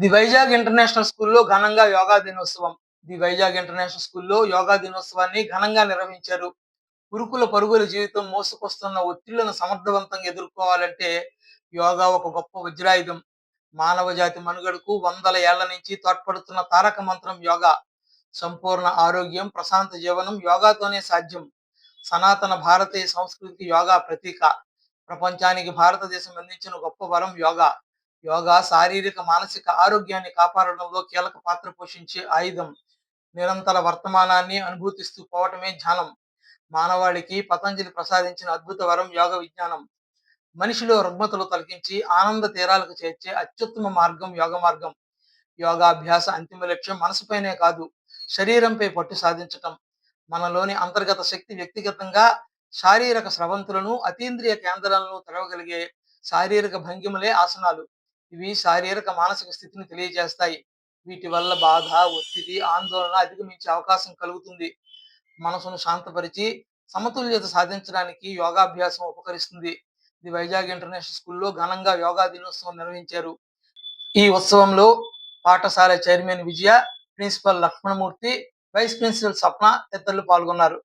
The Vizag international స్కూల్లో ఘనంగా యోగా దినోత్సవం. ది వైజాగ్ ఇంటర్నేషనల్ స్కూల్లో యోగా దినోత్సవాన్ని ఘనంగా నిర్వహించారు. పురుకుల పరుగుల జీవితం మోసుకొస్తున్న ఒత్తిళ్ళను సమర్థవంతంగా ఎదుర్కోవాలంటే యోగా ఒక గొప్ప వజ్రాయుధం. మానవ జాతి మనుగడకు వందల ఏళ్ళ నుంచి తోడ్పడుతున్న తారక మంత్రం యోగా. సంపూర్ణ ఆరోగ్యం ప్రశాంత జీవనం యోగాతోనే సాధ్యం. సనాతన భారతీయ సంస్కృతికి యోగా ప్రతీక. ప్రపంచానికి భారతదేశం అందించిన గొప్ప వరం యోగా. యోగా శారీరక మానసిక ఆరోగ్యాన్ని కాపాడడంలో కీలక పాత్ర పోషించే ఆయుధం. నిరంతర వర్తమానాన్ని అనుభూతిస్తూ పోవటమే ధ్యానం. మానవాళికి పతంజలి ప్రసాదించిన అద్భుత వరం యోగ విజ్ఞానం. మనిషిలో రుగ్మతలు తొలగించి ఆనంద తీరాలకు చేర్చే అత్యుత్తమ మార్గం యోగ మార్గం. యోగాభ్యాస అంతిమ లక్ష్యం మనసుపైనే కాదు శరీరంపై పట్టు సాధించటం. మనలోని అంతర్గత శక్తి వ్యక్తిగతంగా శారీరక స్రవంతులను అతీంద్రియ కేంద్రాలను తెరవగలిగే శారీరక భంగిమలే ఆసనాలు. ఇవి శారీరక మానసిక స్థితిని తెలియజేస్తాయి. వీటి వల్ల బాధ ఒత్తిడి ఆందోళన అధిగమించే అవకాశం కలుగుతుంది. మనసును శాంతపరిచి సమతుల్యత సాధించడానికి యోగాభ్యాసం ఉపకరిస్తుంది. ఇది వైజాగ్ ఇంటర్నేషనల్ స్కూల్లో ఘనంగా యోగా దినోత్సవం నిర్వహించారు. ఈ ఉత్సవంలో పాఠశాల chairman Vijaya principal Lakshmanamurthy vice principal Sapna తదితరులు పాల్గొన్నారు.